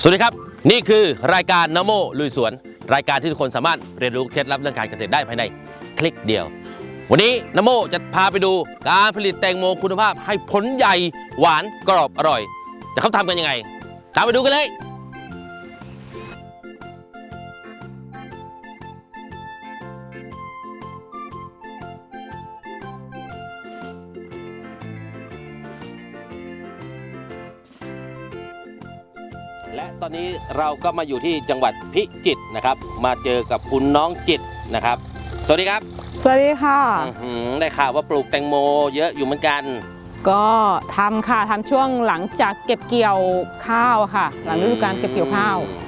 สวัสดีครับ นี่คือรายการนโมลุยสวน รายการที่ทุกคนสามารถเรียนรู้เคล็ดลับเรื่องการเกษตรได้ภายในคลิกเดียว วันนี้นโมจะพาไปดูการผลิตแตงโมคุณภาพให้ผลใหญ่หวานกรอบอร่อย จะเขาทำกันยังไง ตามไปดูกันเลย และตอนนี้เราก็มาอยู่ที่จังหวัดพิจิตรนะครับ มาเจอกับคุณน้องจิตนะครับ สวัสดีครับสวัสดีค่ะ อื้อหือได้ข่าวว่าปลูกแตงโม เยอะอยู่เหมือนกัน ก็ทำค่ะทำช่วงหลังจากเก็บเกี่ยวข้าวอะค่ะ หลังฤดูกาลเก็บเกี่ยวข้าวอืม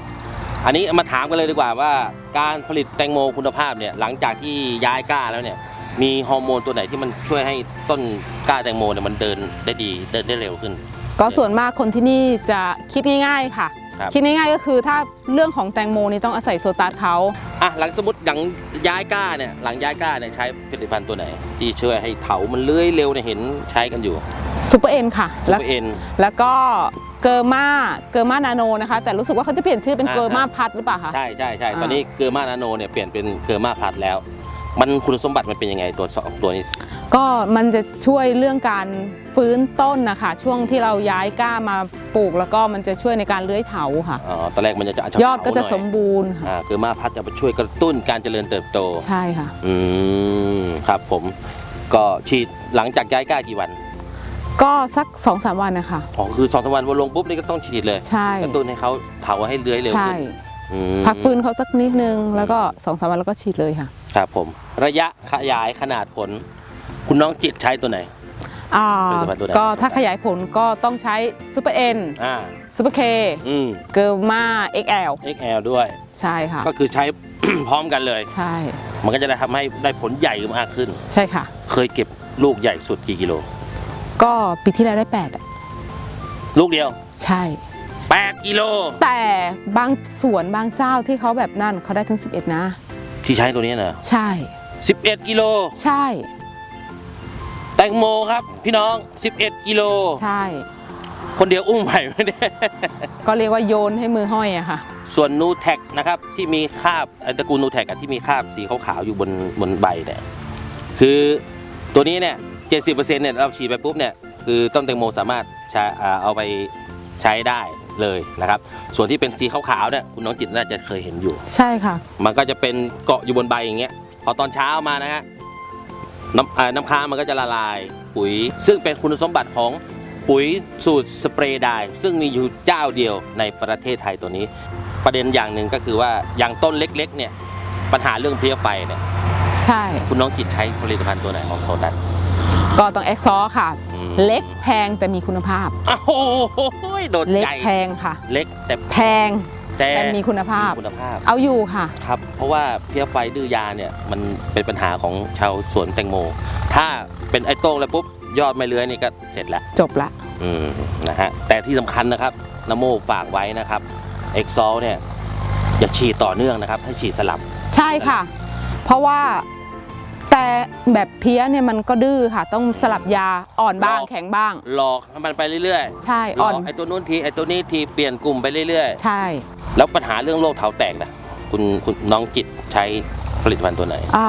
อันนี้มาถามกันเลยดีกว่าว่าการผลิตแตงโมคุณภาพเนี่ยหลังจากที่ย้ายกล้าแล้วเนี่ยมีฮอร์โมนตัวไหนที่มันช่วยให้ต้นกล้าแตงโมเนี่ยมันเดินได้ดีเดินได้เร็วขึ้น ก็ส่วนมากคนที่นี่จะคิดง่ายๆค่ะครับคิดง่ายๆก็คือถ้าเรื่องของแตงโมนี่ต้องอาศัยโซตัสเขาอะหลังสมมติหลังย้ายกล้าเนี่ยหลังย้ายกล้าเนี่ยใช้ผลิตภัณฑ์ตัวไหน ที่ช่วยให้เถามันเลื้อยเร็วเนี่ยเห็นใช้กันอยู่ซูเปอร์เอ็นค่ะซูแล้วเปอร์เอ็นแล้วก็เกอร์มาเกอร์มานาโนนะคะ แต่รู้สึกว่าเขาจะเปลี่ยนชื่อเป็นอ่าเกอร์มาพัดหรือเปล่าคะใช่ใช่ใช่อ่าตอนนี้เกอร์มานาโนเนี่ยเปลี่ยนเป็นเกอร์มาพลัดแล้ว มันคุณสมบัติมันเป็นยังไงตัวสองตัวนี้ ก็มันจะช่วยเรื่องการฟื้นต้นนะคะช่วงที่เราย้ายก้ามาปลูกแล้วก็มันจะช่วยในการเลื้อยเถาค่ะอ๋อตอนแรกมันจะจะยอดก็จะสมบูรณ์บูรณ์ค่ะอ่าเกอร์มาพัดจะไปช่วยกระตุ้นการเจริญเติบโต ใช่ค่ะ อืมครับผมก็ฉีดหลังจากย้ายกล้ากี่วัน ก็สัก2อสวันนะคะอ๋อคือสองสามวันวันลงปุ๊บนี่ก็ต้องฉีดเลย ใช่กระตุ้นให้เขาเถาให้เลื้อยเร็วใช่ขึ้นอืมพักฟื้นเขาสักนิดนึงแล้วก็2อสวันแล้วก็ฉีดเลยค่ะ ครับผม ระยะขยายขนาดผล คุณน้องจิตใช้ตัวไหน อ่าผลิตภัณฑ์ตัวไหน ก็ถ้าขยายผลก็ต้องใช้ซูเปอร์เอ็นอ่า ซูเปอร์เคอืม เกิร์มา XL XL ด้วย ใช่ค่ะ ก็คือใช้ พร้อมกันเลย ใช่ มันก็จะได้ทำให้ได้ผลใหญ่มากขึ้น ใช่ค่ะ เคยเก็บลูกใหญ่สุดกี่กิโล ก็ปีที่แล้วได้8อะลูกเดียว ใช่ 8 กิโล แต่บางสวนบางเจ้าที่เขาแบบนั่นเขาได้ถึง 11 นะ ที่ใช้ตัวนี้นะใช่ 11 กิโล ใช่ แตงโมครับ พี่น้อง 11 กิโล ใช่ คนเดียวอุ้มไหวไหมเนี่ยก็เรียกว่าโยนให้มือห้อยอะค่ะ ส่วนนูแท็กนะครับที่มีคราบไอ้ตระกูลนูแท็กที่มีคราบสีขาวๆอยู่บนบนใบเนี่ยคือตัวนี้เนี่ย70%เนี่ยเราฉีดไปปุ๊บเนี่ยคือต้นแตงโมสามารถใช้อ่าเอาไปใช้ได้เลยนะครับ ส่วนที่เป็นสีขาวๆเนี่ยคุณน้องจิตน่าจะเคยเห็นอยู่ ใช่ค่ะ มันก็จะเป็นเกาะอยู่บนใบอย่างเงี้ย พอตอนเช้ามานะฮะ น้ำอ่าน้ำค้างมันก็จะละลายปุ๋ย ซึ่งเป็นคุณสมบัติของปุ๋ยสูตรสเปรย์ไดร์ซึ่งมีอยู่เจ้าเดียวในประเทศไทยตัวนี้ ประเด็นอย่างหนึ่งก็คือว่าอย่างต้นเล็กๆเนี่ยปัญหาเรื่องเพลี้ยไฟเนี่ยใช่ คุณน้องจิตใช้ผลิตภัณฑ์ตัวไหนของโซดันก็ต้องแอคซอค่ะอืมเล็กแพงแต่มีคุณภาพอ้าวโอ้โหโดนเล็กใจแพงค่ะ เล็กแต่แพง แต่แต่มีคุณภาพ มีคุณภาพเอาอยู่ค่ะ ครับ เพราะว่าเพลี้ยไฟดื้อยาเนี่ยมันเป็นปัญหาของชาวสวนแตงโม ถ้าเป็นไอ้โต้งแล้วปุ๊บยอดไม่เลื้อยนี่ก็เสร็จแล้วจบละ อืมนะฮะแต่ที่สำคัญนะครับนโมฝากไว้นะครับเอ็กซอลเนี่ยอย่าฉีดต่อเนื่องนะครับให้ฉีดสลับ ใช่ค่ะ เพราะว่า แต่แบบเพี้ยเนี่ยมันก็ดื้อค่ะ ต้องสลับยาอ่อนบ้างหรอแข็งบ้าง หลอกให้มันไปเรื่อยใช่ๆหลอ่ออน กไอ้ตัวนู้นทีไอ้ตัวนี้ทีเปลี่ยนกลุ่มไปเรื่อยใช่ๆ แล้วปัญหาเรื่องโรคเท้าแตกนะคุณคุณน้องจิตใช้ผลิตภัณฑ์ตัวไหนอ่า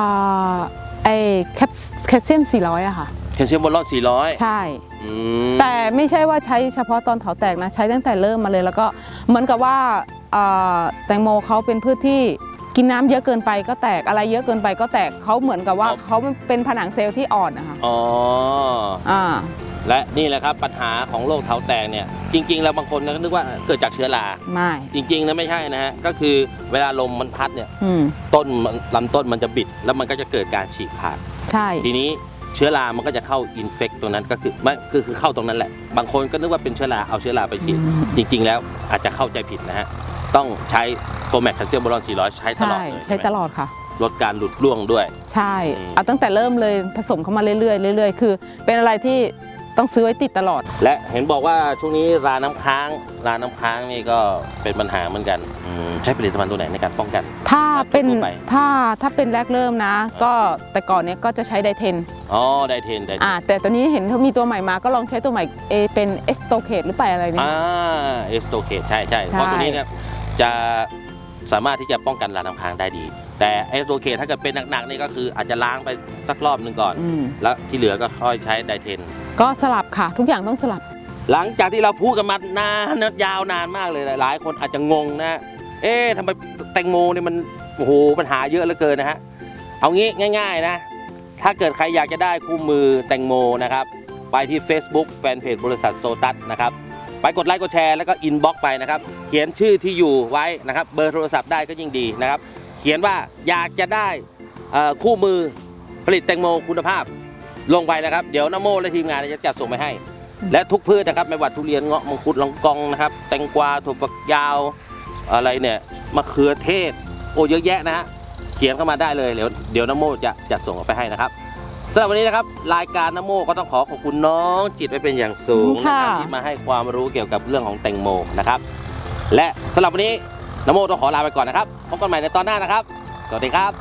ไอแคปแคลเซียม 400อะค่ะ แคลเซียมบอลลอน400ใช่ อืมแต่ไม่ใช่ว่าใช้เฉพาะตอนเถาแตกนะ ใช้ตั้งแต่เริ่มมาเลยแล้วก็เหมือนกับว่าอ่าแตงโมเขาเป็นพืชที่ กินน้ำเยอะเกินไปก็แตกอะไรเยอะเกินไปก็แตกเขาเหมือนกับว่าเขาเป็นผนังเซลล์ที่อ่อนนะคะอ๋ออ่าและนี่แหละครับปัญหาของโรคเท้าแตกเนี่ยจริงๆ แล้วบางคนก็นึกว่าเกิดจากเชื้อราไม่จริงๆนะไม่ใช่นะฮะก็คือเวลาลมมันพัดเนี่ยอืมต้นมันลำต้นมันจะบิด แล้วมันก็จะเกิดการฉีกขาดใช่ ทีนี้เชื้อรา มันก็จะเข้าอินเฟกตรงนั้นก็คือไม่คือคือเข้าตรงนั้นแหละ บางคนก็นึกว่าเป็นเชื้อราเอาเชื้อราไปฉีดอืมจริง ๆ แล้วอาจจะเข้าใจผิดนะฮะ ต้องใช้โฟแมกแคลเซียมบอลอน 400 ใช้ตลอใช่ดเลยใช้ไหมตลอดค่ะ ลดการหลุดร่วงด้วย ใช่อืมเอาตั้งแต่เริ่มเลยผสมเข้ามาเรื่อยๆเรื่อยๆ คือ เป็นอะไรที่ต้องซื้อไว้ติดตลอด และเห็นบอกว่าช่วงนี้ราน้ำค้างราน้ำค้างนี่ก็เป็นปัญหาเหมือนกันอืมใช้ผลิตภัณฑ์ตัวไหนในการป้องกัน ถ้าเป็นทั่วไปถ้าถ้าเป็นแรกเริ่มนะ ก็แต่ก่อนเนี้ยก็จะใช้ไดเทนอ๋อไดเทนไดเทนอ่าแต่ตอนนี้เห็นเขามีตัวใหม่มาก็ลองใช้ตัวใหม่เอเป็นเอสโตเคหรือไปอะไรเนี่ยอ่าเอสโตเคใช่ใช่เพราะตัวนี้เนี่ย จะสามารถที่จะป้องกันราน้ำค้างได้ดี แต่เอสโตเคถ้าเกิดเป็นหนักๆนี่ก็คืออาจจะล้างไปสักรอบหนึ่งก่อน อืม แล้วที่เหลือก็ค่อยใช้ไดเทน ก็สลับค่ะ ทุกอย่างต้องสลับ หลังจากที่เราพูดกันมานานยาวนานมากเลยหลายคนอาจจะงงนะ เอ๊ะทำไมแตงโมเนี่ยมันโอ้โหปัญหาเยอะเหลือเกินนะฮะเอางี้ง่าย ๆนะ ถ้าเกิดใครอยากจะได้คู่มือแตงโมนะครับ ไปที่ Facebook แฟนเพจบริษัทโซตัสนะครับ ไปกดไลค์กดแชร์แล้วก็อินบ็อกไปนะครับ เขียนชื่อที่อยู่ไว้นะครับ เบอร์โทรศัพท์ได้ก็ยิ่งดีนะครับ เขียนว่าอยากจะได้คู่มือผลิตแตงโมคุณภาพลงไปนะครับ เดี๋ยวน้ำโมและทีมงานจะจัดส่งไปให้ และทุกพืชนะครับไม่ว่าทุเรียนเงาะมังคุดลองกองนะครับ แตงกวาถั่วฝักยาวอะไรเนี่ยมะเขือเทศ โอ้เยอะแยะนะฮะเขียนเข้ามาได้เลยเดี๋ยวเดี๋ยวน้ำโมจะจัดส่งออกไปให้นะครับ สำหรับวันนี้นะครับรายการน้ำโมก็ต้องขอขอบคุณน้องจิตไว้เป็นอย่างสูงนะครับค่ะที่มาให้ความรู้เกี่ยวกับเรื่องของแตงโมนะครับ และสำหรับวันนี้น้ำโมต้องขอลาไปก่อนนะครับพบกันใหม่ในตอนหน้านะครับ สวัสดีครับ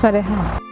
สวัสดีค่ะ